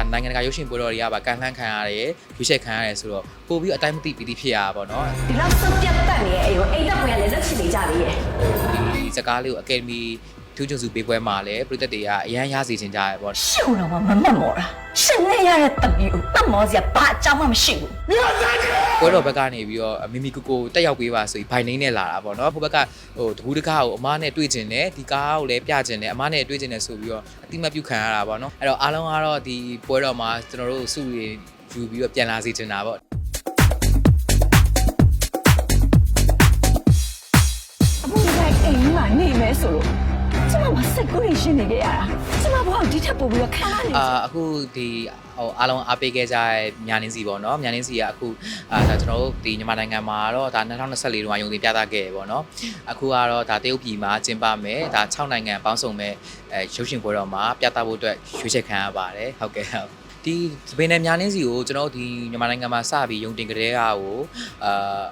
ဒါနိုင်ငံတကာရုပ်ရှင်ပွဲတော်တွေကပါကန်လှမ်းခံရတယ်ရွေးချယ်ခံရတယ်ဆိုတော့ပို့ပြီးအတိုင်းမသိပီတိဖြစ်ရတာပေါ့နော်ဒီလောက်စုပ်ပြတ်တက်နေရဲ့အိမ်ကိုအိမ်တက်ပွဲကလည်းလက်ချင်နေကြသေးရဲ့ဒီစကားလေးကိုအကယ်ဒမီ ထူးချွန်စုပေးပွဲမှာလည်းပြည်သက်တွေကအရန်ရစီချင်ကြရပေါ့ရှုံတော့မမတ်မော်တာရှင်နဲ့ရတဲ့တပီကိုတတ်မော်စရာဘာအကြောင်းမှမရှိဘူးပွဲတော်ဘက်ကနေပြီးတော့မိမိကိုကိုတက်ရောက်ပေးပါဆိုပြီးဘိုင်နှင်းနဲ့လာတာပေါ့နော်ဟိုဘက်ကဟိုတကူတကားကိုအမားနဲ့တွေ့ကျင်တယ်ဒီကားကိုလည်းပြကျင်တယ်အမားနဲ့တွေ့ကျင်တယ်ဆိုပြီးတော့အတိမတ်ပြုခံရတာပေါ့နော်အဲ့တော့အားလုံးကတော့ဒီပွဲတော်မှာကျွန်တော်တို့စုရယူပြီးတော့ပြန်လာစေချင်တာပေါ့အခုဒီတိုင်းအိမ်ကြီးမှာနေမယ်ဆိုလို့ ကျမမစိတ်ကူးရင်ရှင်းနေကြရတာကျမဘောကဒီထက်ပိုပြီးတော့ခါနေအာအခုဒီဟိုအားလုံးအားပေးခဲ့ကြတဲ့ညာနင်းစီပေါ့နော်ညာနင်းစီကအခုအာဒါကျွန်တော်တို့ဒီမြန်မာနိုင်ငံမှာတော့ဒါ2024တုန်းကယုံကြည်ပြသခဲ့ရပေါ့နော်အခုကတော့ဒါတရုတ်ပြည်မှာကျင်းပမယ်ဒါ6နိုင်ငံပေါင်းစုံမဲ့အဲရုပ်ရှင်ပွဲတော်မှာပြသဖို့အတွက်ရွေးချယ်ခံရပါတယ်ဟုတ်ကဲ့ဟုတ်ဒီစပင်းနဲ့ညာနင်းစီကိုကျွန်တော်တို့ဒီမြန်မာနိုင်ငံမှာစပြီးယုံတင်ကြတဲ့ဟာကိုအာ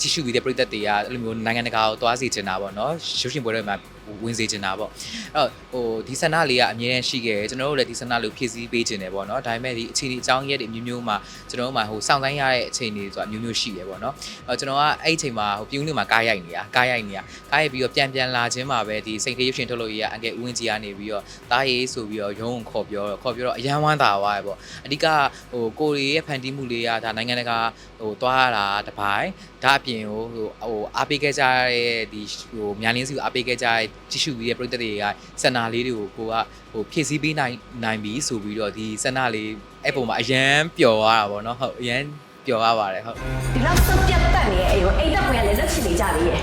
ကြည့်ရှုပြီးတဲ့ပြည်သက်တွေကအဲ့လိုမျိုးနိုင်ငံတကာကိုသွားစီချင်တာပေါ့နော်ရုပ်ရှင်ပွဲတွေမှာ ဝင်စေချင်တာပေါ့အဲ့တော့ဟိုဒီဆန္ဒလေးကအမြဲတမ်းရှိခဲ့တယ်ကျွန်တော်တို့လည်းဒီဆန္ဒလေးကိုဖြည့်ဆည်းပေးခြင်းတယ်ပေါ့နော်ဒါပေမဲ့ဒီအခြေအနေအကြောင်းရက်တွေအမျိုးမျိုးမှာကျွန်တော်တို့မှာဟိုစောင့်ဆိုင်ရတဲ့အခြေအနေဆိုတာအမျိုးမျိုးရှိတယ်ပေါ့နော်အဲ့ကျွန်တော်ကအဲ့အချိန်မှာဟိုပြုံးလေးမှာကားရိုက်နေတာကားရိုက်နေတာကားရိုက်ပြီးတော့ပြန်ပြန်လာခြင်းမှာပဲဒီစိတ်သေးရုပ်ရှင်ထုတ်လို့ရအငယ်ဦးဝင်းကြီးကနေပြီးတော့တားရေးဆိုပြီးတော့ရုံးခေါ်ပြောတော့ခေါ်ပြောတော့အရန်ဝမ်းသာသွားရပေါ့အဓိကဟိုကိုရီရဲ့ဖန်တီးမှုလေးကဒါနိုင်ငံတကာဟိုသွားရတာတစ်ပိုင်းဒါအပြင်ဟိုဟိုဟိုအားပေးခဲ့ကြတဲ့ဒီဟိုမြန်လင်းစီကိုအားပေးခဲ့ကြတဲ့ကြည့်ရှုပြီးတဲ့ပရိသတ်တွေကစန္နာလေးတွေကိုကိုကဟိုဖြည့်ဆည်းပေးနိုင်နိုင်ပြီဆိုပြီးတော့ဒီစန္နာလေးအဲ့ပုံမှာအရန်ပျော်သွားတာပေါ့နော်ဟုတ်အရန်ပျော်ရပါတယ်ဟုတ်ဒီလောက်စုပ်ပြတ်တက်နေရဲ့အိမ်ကိုအိမ်တက်ပွဲကလည်းလက်ချင်နေကြသေးရဲ့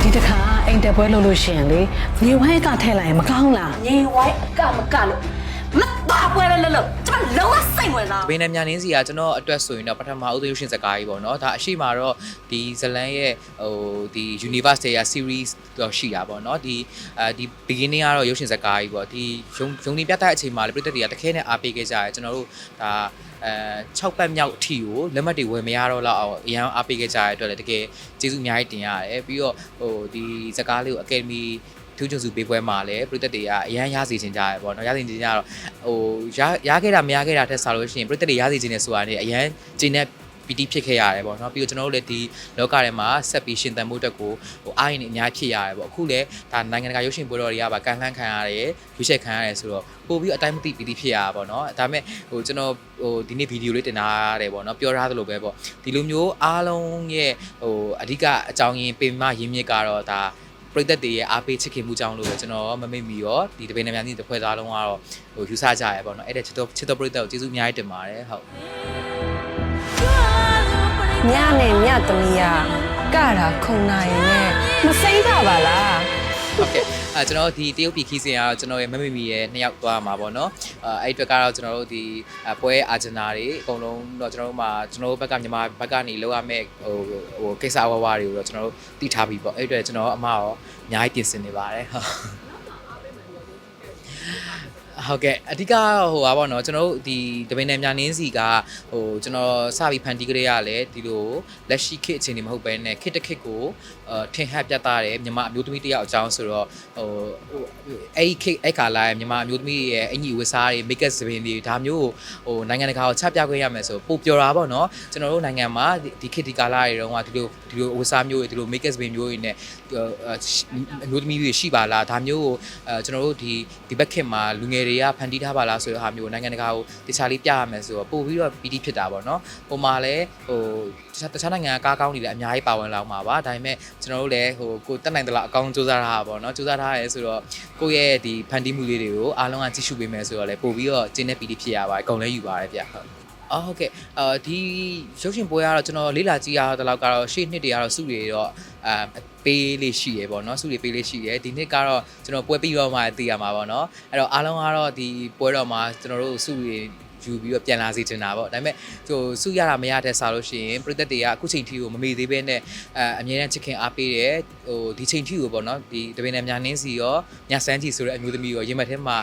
ဒီတစ်ခါအိမ်တက်ပွဲလုပ်လို့ရှိရင်လေညီဝိုင်းကထည့်လိုက်ရင်မကောင်းလားငေဝိုင်းအကမကလို့ မတော်ပွဲပဲလို့လို့ကျမလုံးဝစိတ်ဝင်စားဘင်းနဲ့မြန်နင်းစီကကျွန်တော်အတွက်ဆိုရင်တော့ပထမဦးဆုံးရုပ်ရှင်ဇာတ်ကားကြီးပေါ့နော်ဒါအရှိမှာတော့ဒီဇလန်ရဲ့ဟိုဒီ universe ရဲ့ series တော့ရှိတာပေါ့နော်ဒီအဲဒီ beginning ကတော့ရုပ်ရှင်ဇာတ်ကားကြီးပေါ့ဒီရုံရုံနေပြတဲ့အချိန်မှာလေပြည်သက်တွေကတခဲနဲ့အားပေးခဲ့ကြတယ်ကျွန်တော်တို့ဒါအဲ6ပတ်မြောက်အထီကိုလက်မှတ်တွေဝယ်မရတော့လောက်အောင်အရန်အားပေးခဲ့ကြရတဲ့အတွက်လည်းတကယ်ကျေးဇူးအများကြီးတင်ရတယ်ပြီးတော့ဟိုဒီဇာတ်ကားလေးကို academy ထူးချွန်စုပေးပွဲမှာလည်းပြည်သက်တွေကအရန်ရစီချင်ကြရပေါ့နော်ရစီချင်ကြတော့ဟိုရရခဲ့တာမရခဲ့တာထက်ဆလို့ရှိရင်ပြည်သက်တွေရစီချင်နေဆိုတာနေအရန်ကျင်းတဲ့ပီတိဖြစ်ခဲ့ရတယ်ပေါ့နော်ပြီးတော့ကျွန်တော်တို့လည်းဒီလောကထဲမှာဆက်ပြီးရှင်သန်မှုတက်ကိုဟိုအားရင်အများဖြစ်ရတယ်ပေါ့အခုလည်းဒါနိုင်ငံတကာရုပ်ရှင်ပွဲတော်တွေကပါကန်လှမ်းခံရတယ်ရွေးချယ်ခံရတယ်ဆိုတော့ပို့ပြီးအတိုင်းမသိပီတိဖြစ်ရတာပေါ့နော်ဒါပေမဲ့ဟိုကျွန်တော်ဟိုဒီနေ့ဗီဒီယိုလေးတင်ထားရတယ်ပေါ့နော်ပြောထားသလိုပဲပေါ့ဒီလိုမျိုးအားလုံးရဲ့ဟိုအဓိကအကြောင်းရင်းပင်မရင်းမြစ်ကတော့ဒါ ပရိသတ်တွေရဲ့အားပေးချစ်ခင်မှုကြောင့်လို့ပဲကျွန်တော်မမေ့မီရောဒီတပင်းနဲ့များကြီးတစ်ဖွဲ့သားလုံးကတော့ဟိုယူဆကြရပေါ့နော်အဲ့ဒါချစ်တော်ချစ်တော်ပရိသတ်ကိုကျေးဇူးအများကြီးတင်ပါတယ်ဟုတ်ညနဲ့ညသမီးကကတာခုံနာရင်နဲ့မစိမ့်တာပါလားဟုတ်ကဲ့ အဲကျွန်တော်ဒီတရုတ်ပြည်ခီးစဉ်ကတော့ကျွန်တော်ရဲ့မမေ့မီရဲ့နှစ်ယောက်သွားမှာပေါ့နော်အဲအဲ့အတွက်ကတော့ကျွန်တော်တို့ဒီအပွဲအာဂျင်နာတွေအကုန်လုံးတော့ကျွန်တော်တို့မှာကျွန်တော်တို့ဘက်ကမြန်မာဘက်ကနေလောက်ရမယ့်ဟိုဟိုကိစ္စအဝဝတွေကိုတော့ကျွန်တော်တို့တည်ထားပြီးပေါ့အဲ့အတွက်ကျွန်တော်အမရောအများကြီးပြင်ဆင်နေပါတယ်ဟုတ် ဟုတ်ကဲ့အဓိကဟိုပါပေါ့နော်ကျွန်တော်တို့ဒီတပင်းနယ်မြန်နင်းစီကဟိုကျွန်တော်စပြီးဖန်တီးကြရလဲဒီလိုလက်ရှိခေတ်အခြေအနေမဟုတ်ဘဲနဲ့ခေတ်တစ်ခေတ်ကိုအထင်ဟပ်ပြသတယ်မြန်မာအမျိုးသမီးတစ်ယောက်အကြောင်းဆိုတော့ဟိုအဲ့ဒီခေတ်အဲ့ခါလာမြန်မာအမျိုးသမီးရဲ့အင်ကြီးဝတ်စားတွေ make up စပင်တွေဒါမျိုးဟိုနိုင်ငံတကာကိုချပြခွင့်ရမယ်ဆိုပို့ပြောတာပေါ့နော်ကျွန်တော်တို့နိုင်ငံမှာဒီခေတ်ဒီကာလာတွေတုန်းကဒီလိုဒီလိုဝတ်စားမျိုးတွေဒီလို make up စပင်မျိုးတွေနဲ့အမျိုးသမီးတွေရှိပါလားဒါမျိုးကိုအဲကျွန်တော်တို့ဒီဒီဘက်ခေတ်မှာလူငယ်တွေကဖန်တီးထားပါလားဆိုတဲ့ဟာမျိုးနိုင်ငံတကာကိုတခြားလေးပြရမယ်ဆိုတော့ပို့ပြီးတော့ပီတိဖြစ်တာပေါ့နော်ဟိုမှာလည်းဟိုတခြားတခြားနိုင်ငံကကားကောင်းတွေလည်းအများကြီးပါဝင်လာမှာပါဒါပေမဲ့ကျွန်တော်တို့လည်းဟိုကိုတက်နိုင်သလားအကောင်းစူးစမ်းထားတာပေါ့နော်စူးစမ်းထားရဲဆိုတော့ကိုယ့်ရဲ့ဒီဖန်တီးမှုလေးတွေကိုအားလုံးကကြည့်ရှုပေးမယ်ဆိုတော့လည်းပို့ပြီးတော့ကျင်းတဲ့ပီတိဖြစ်ရပါတယ်အကုန်လည်းယူပါတယ်ဗျဟုတ် အော်ဟုတ်ကဲ့အာဒီရုပ်ရှင်ပွဲကတော့ကျွန်တော်လေးလာကြည့်ရတော့တော့ကတော့ရှေ့နှစ်တွေကတော့စုတွေတော့အာပေးလေးရှိရပေါ့နော်စုတွေပေးလေးရှိရဒီနှစ်ကတော့ကျွန်တော်ပွဲပြီးတော့မှသိရမှာပေါ့နော်အဲ့တော့အားလုံးကတော့ဒီပွဲတော်မှာကျွန်တော်တို့စုတွေယူပြီးတော့ပြန်လာစေချင်တာပေါ့ဒါပေမဲ့ဟိုစုရတာမရတဲ့စားလို့ရှိရင်ပြည်သက်တွေကအခုချိန်ထိကိုမမေ့သေးပဲနဲ့အဲအမြဲတမ်းချစ်ခင်အားပေးတယ်ဟိုဒီချိန်ထိကိုပေါ့နော်ဒီတပင်းနဲ့ညာနှင်းစီရောညာစန်းကြီးဆိုတဲ့အမျိုးသမီးရောရင်မက်ထဲမှာ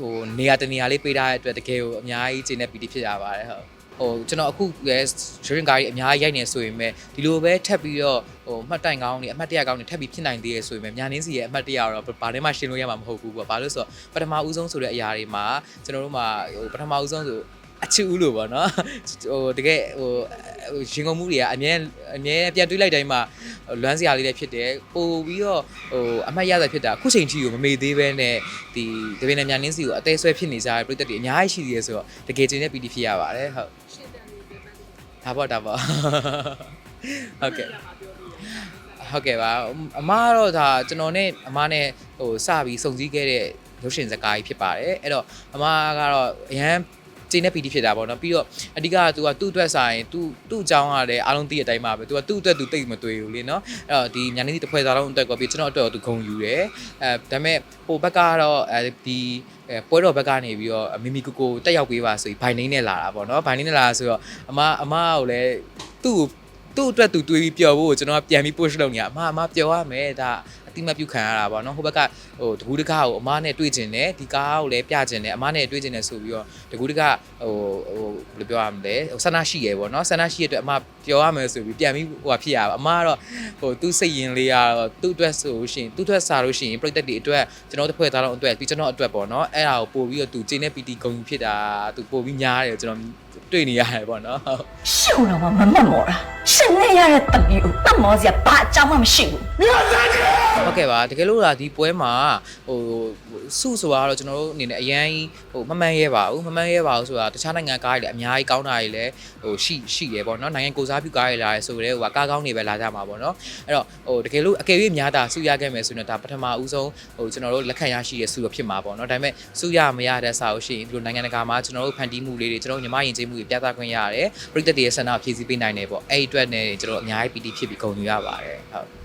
ဟိုနေရာတနေရာလေးပေးထားတဲ့အတွက်တကယ်ကိုအများကြီးချိန်နဲ့ပီတိဖြစ်ရပါတယ်ဟုတ်ဟိုကျွန်တော်အခုလည်း dream ကားကြီးအများကြီးရိုက်နေဆိုရင်ပဲဒီလိုပဲထပ်ပြီးတော့ဟိုအမှတ်တိုင်ကောင်းနေအမှတ်တရကောင်းနေထပ်ပြီးဖြစ်နိုင်သေးရဆိုရင်ပဲညာနင်းစီရဲ့အမှတ်တရတော့ဘာနဲ့မှရှင်းလို့ရမှာမဟုတ်ဘူးပေါ့ဘာလို့ဆိုတော့ပထမဦးဆုံးဆိုတဲ့အရာတွေမှာကျွန်တော်တို့မှာဟိုပထမဦးဆုံးဆိုအချစ်ဦးလို့ပေါ့နော်ဟိုတကယ်ဟို ရင်ကုန်မှုတွေကအမြဲအမြဲပြန်တွေးလိုက်တိုင်းမှာလွမ်းစရာလေးလည်းဖြစ်တယ်ပို့ပြီးတော့ဟိုအမှတ်ရတာဖြစ်တာအခုချိန်ထိကိုမမေ့သေးပဲနဲ့ဒီတပင်းနဲ့ညာနင်းစီကိုအသေးဆွဲဖြစ်နေကြတဲ့ပြည်သက်တွေအများကြီးရှိသေးတယ်ဆိုတော့တကယ်ချင်းနဲ့ပီတီဖြစ်ရပါတယ်ဟုတ်ဒါပေါ့ဒါပေါ့ဟုတ်ကဲ့ဟုတ်ကဲ့ပါအမကတော့ဒါကျွန်တော်နဲ့အမနဲ့ဟိုစပြီးစုံစည်းခဲ့တဲ့ရုပ်ရှင်ဇာတ်ကားကြီးဖြစ်ပါတယ်အဲ့တော့အမကတော့အရန် ကျင်းတဲ့ PD ဖြစ်တာပေါ့နော်ပြီးတော့အဓိကက तू ကသူ့အတွက်ဆိုင် तू သူ့အကြောင်းကလည်းအားလုံးသိတဲ့အတိုင်းပါပဲ तू ကသူ့အတွက် तू သိမတွေ့ဘူးလေနော်အဲ့တော့ဒီညာနေတစ်ဖွဲ့သားလုံးအတွက်ကောပြီးကျွန်တော်အတွက် तू ဂုံယူတယ်အဲဒါပေမဲ့ဟိုဘက်ကတော့အဲဒီအဲပွဲတော်ဘက်ကနေပြီးတော့မီမီကိုကိုတက်ရောက်ပေးပါဆိုပြီးဘိုင်နေနဲ့လာတာပေါ့နော်ဘိုင်နေနဲ့လာတာဆိုတော့အမအမကိုလည်းသူ့ကို သူ့အတွက်သူတွေးပြီးပျော်ဖို့ကိုကျွန်တော်ကပြန်ပြီး push လုပ်နေရအမအမပျော်ရမယ်ဒါအ တိမတ်ပြုခံရတာပေါ့နော်ဟိုဘက်ကဟိုတကူးတကားကိုအမနဲ့တွေ့ကျင်တယ်ဒီကားကိုလည်းပြကျင်တယ်အမနဲ့တွေ့ကျင်တယ်ဆိုပြီးတော့တကူးတကားဟိုဟိုဘယ်လိုပြောရမလဲဟိုဆန္ဒရှိရယ်ပေါ့နော်ဆန္ဒရှိရတဲ့အတွက်အမပျော်ရမယ်ဆိုပြီးပြန်ပြီးဟိုဟာဖြစ်ရပါအမကတော့ဟိုသူ့စိတ်ရင်လေးကတော့သူ့အတွက်ဆိုရှင်သူ့အတွက်စားလို့ရှိရင်ပြိတက်တွေအတွက်ကျွန်တော်တို့ဖွဲ့သားတော့အတွက်ပြီးကျွန်တော်အတွက်ပေါ့နော်အဲ့ဒါကိုပို့ပြီးတော့သူကျင်းတဲ့ PT ဂုံဖြစ်တာသူပို့ပြီးညားတယ်ကျွန်တော် တွေ့နေရတယ်ပေါ့နော်ဟုတ်ရှုံတော့မမတ်မော်တာရှင်နေရတဲ့တမီးကိုတတ်မော်စရာဘာအကြောင်းမှမရှိဘူးဟုတ်ကဲ့ပါတကယ်လို့ဒါဒီပွဲမှာဟိုစုဆိုတာကတော့ကျွန်တော်တို့အနေနဲ့အရန်ကြီးဟိုမမှန်ရဲပါဘူးမမှန်ရဲပါဘူးဆိုတာတခြားနိုင်ငံကားတွေလည်းအများကြီးကောင်းတာတွေလည်းဟိုရှိရှိတယ်ပေါ့နော်နိုင်ငံကိုစားပြုကားတွေလာရဲဆိုတော့ဟိုကားကောင်းတွေပဲလာကြမှာပေါ့နော်အဲ့တော့ဟိုတကယ်လို့အကယ်၍များတာစုရခဲ့မယ်ဆိုရင်တော့ဒါပထမဦးဆုံးဟိုကျွန်တော်တို့လက်ခံရရှိရစုရဖြစ်မှာပေါ့နော်ဒါပေမဲ့စုရမရတဲ့စာလို့ရှိရင်ဒီလိုနိုင်ငံတကာမှာကျွန်တော်တို့ဖန်တီးမှုလေးတွေကျွန်တော်တို့ညီမယဉ်ကျေးမှုတွေပြသခွင့်ရတယ်ပြည်သက်တွေရဲ့ဆန္ဒဖြည့်ဆည်းပေးနိုင်တယ်ပေါ့အဲ့ဒီအတွက်နဲ့ကျွန်တော်တို့အများကြီးပီတိဖြစ်ပြီးဂုဏ်ယူရပါတယ်ဟုတ်